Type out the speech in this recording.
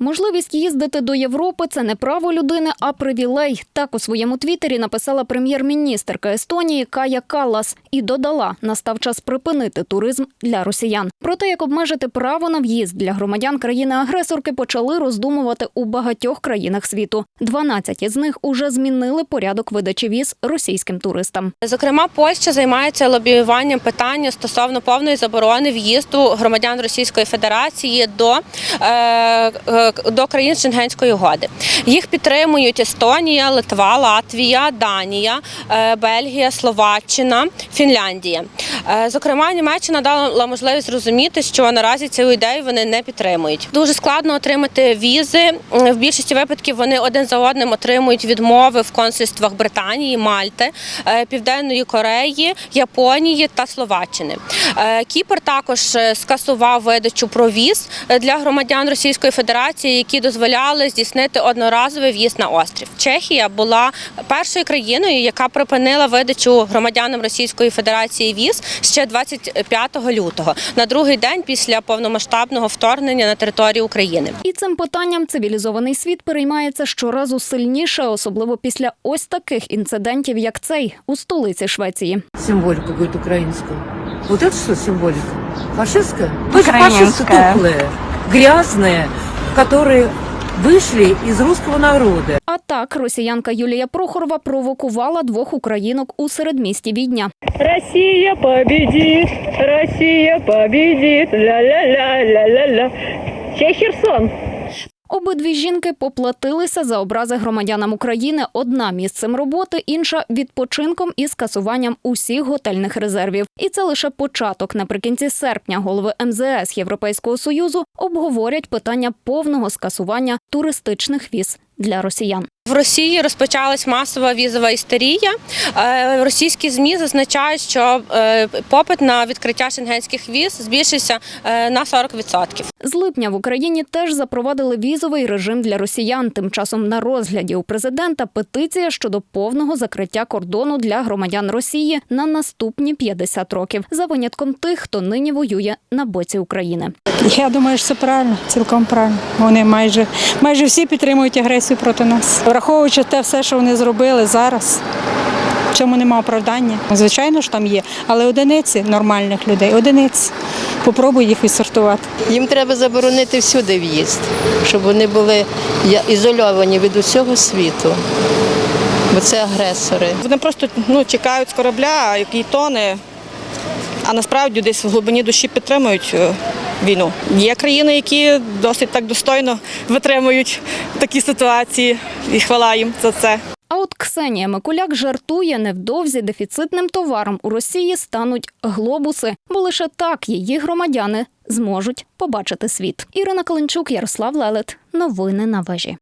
Можливість їздити до Європи це не право людини, а привілей. Так у своєму твіттері написала прем'єр-міністерка Естонії Кая Каллас і додала: настав час припинити туризм для росіян. Про те, як обмежити право на в'їзд для громадян країни-агресорки, почали роздумувати у багатьох країнах світу. 12 із них уже змінили порядок видачі віз російським туристам. Зокрема, Польща займається лобіюванням питання стосовно повної заборони в'їзду громадян Російської Федерації до, е, е, до країн Шенгенської угоди. Їх підтримують Естонія, Литва, Латвія, Данія, е, Бельгія, Словаччина, Фінляндія. Е, Зокрема, Німеччина дала можливість зрозуміти, що наразі цю ідею вони не підтримують. Дуже складно отримати візи. В більшості випадків вони один за одним отримують відмови в консульствах Британії, Мальти, е, Південної Кореї, Японії та Словаччини. Е, Кіпр також е, скасував видачу про віз е, для громадян Російської Федерації, які дозволяли здійснити одноразовий в'їзд на острів. Чехія була першою країною, яка припинила видачу громадянам Російської Федерації віз ще 25 лютого, на другий день після повномасштабного вторгнення на територію України. І цим питанням цивілізований світ переймається щоразу сильніше, особливо після ось таких інцидентів, як цей у столиці Швеції. символику какую-то украинскую. Вот это что символика? Фашистская? Украинская. Фашисты тухлые, грязные, которые вышли із русского народу. А так росіянка Юлія Прохорова провокувала двох українок у середмісті Відня. Росія побідіть, Росія побідіть, ля-ля-ля-ля-ля-ля. Чей Херсон? Обидві жінки поплатилися за образи громадянам України. Одна місцем роботи, інша відпочинком і скасуванням усіх готельних резервів. І це лише початок. Наприкінці серпня голови МЗС Європейського союзу обговорять питання повного скасування туристичних віз для росіян. В Росії розпочалась масова візова істерія. Е, Російські змі зазначають, що е, попит на відкриття шенгенських віз збільшився е, на 40%. З липня в Україні теж запровадили візовий режим для росіян. Тим часом на розгляді у президента петиція щодо повного закриття кордону для громадян Росії на наступні 50 років, за винятком тих, хто нині воює на боці України. Я думаю, що це правильно, цілком правильно. Вони майже, майже всі підтримують агресію проти нас. Враховуючи те все, що вони зробили зараз, в цьому нема оправдання. Звичайно ж там є, але одиниці нормальних людей, одиниці. Попробуй їх відсортувати. Їм треба заборонити всюди в'їзд, щоб вони були ізольовані від усього світу. Бо це агресори. Вони просто ну, чекають з корабля, який тоне, а насправді десь в глибині душі підтримують е, війну. Є країни, які досить так достойно витримують такі ситуації, і хвала їм за це. А от Ксенія Микуляк жартує, невдовзі дефіцитним товаром у Росії стануть глобуси, бо лише так її громадяни зможуть побачити світ. Ірина Каленчук, Ярослав Лелет. Новини на вежі.